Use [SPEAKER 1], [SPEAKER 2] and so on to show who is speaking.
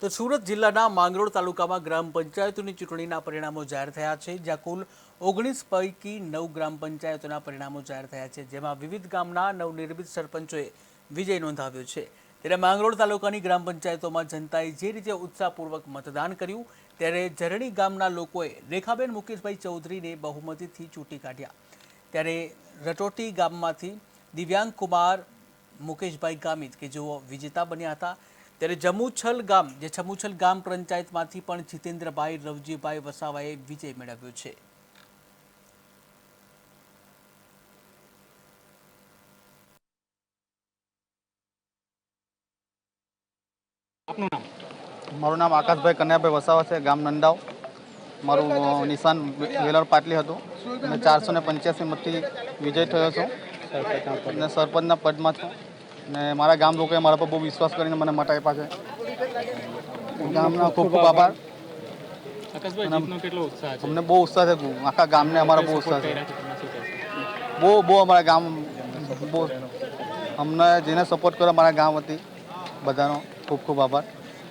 [SPEAKER 1] તો સુરત જિલ્લાના માંગરોળ તાલુકામાં ગ્રામ પંચાયતોની ચૂંટણીના પરિણામો જાહેર થયા છે, જ્યાં કુલ ઓગણીસ પૈકી નવ ગ્રામ પંચાયતોના પરિણામો જાહેર થયા છે, જેમાં વિવિધ ગામના નવનિર્મિત સરપંચોએ વિજય નોંધાવ્યો છે. ત્યારે માંગરોળ તાલુકાની ગ્રામ પંચાયતોમાં જનતાએ જે રીતે ઉત્સાહપૂર્વક મતદાન કર્યું, ત્યારે ઝરણી ગામના લોકોએ રેખાબેન મુકેશભાઈ ચૌધરીને બહુમતીથી ચૂંટી કાઢ્યા. ત્યારે રટોટી ગામમાંથી દિવ્યાંગ કુમાર મુકેશભાઈ ગામિત, કે જેઓ વિજેતા બન્યા હતા ત્યારે જમુછલ ગામ જે જમુછલ ગામ પંચાયતમાંથી પણ જીતેન્દ્રભાઈ રવજીભાઈ વસાવાએ વિજય મેળવ્યો છે.
[SPEAKER 2] આપનું નામ?
[SPEAKER 3] મારું નામ આકાશભાઈ કન્યાભાઈ વસાવા છે ગામ નંદાવ. મારું નિશાન વેલર પાટલી હતું. મેં ચારસો ને પંચ્યાસી મતથી વિજય થયો છું. અને સરપંચના પદમાં છું. અને મારા ગામ લોકોએ મારા પર બહુ વિશ્વાસ કરીને મને મત આપ્યા છે. ગામના ખૂબ ખૂબ આભાર. અમને બહુ ઉત્સાહ છે આખા ગામને અમારા બહુ ઉત્સાહ છે? બહુ બહુ અમારા ગામ બહુ અમને જેને સપોર્ટ કર્યો અમારા ગામ હતી બધાનો ખૂબ ખૂબ આભાર.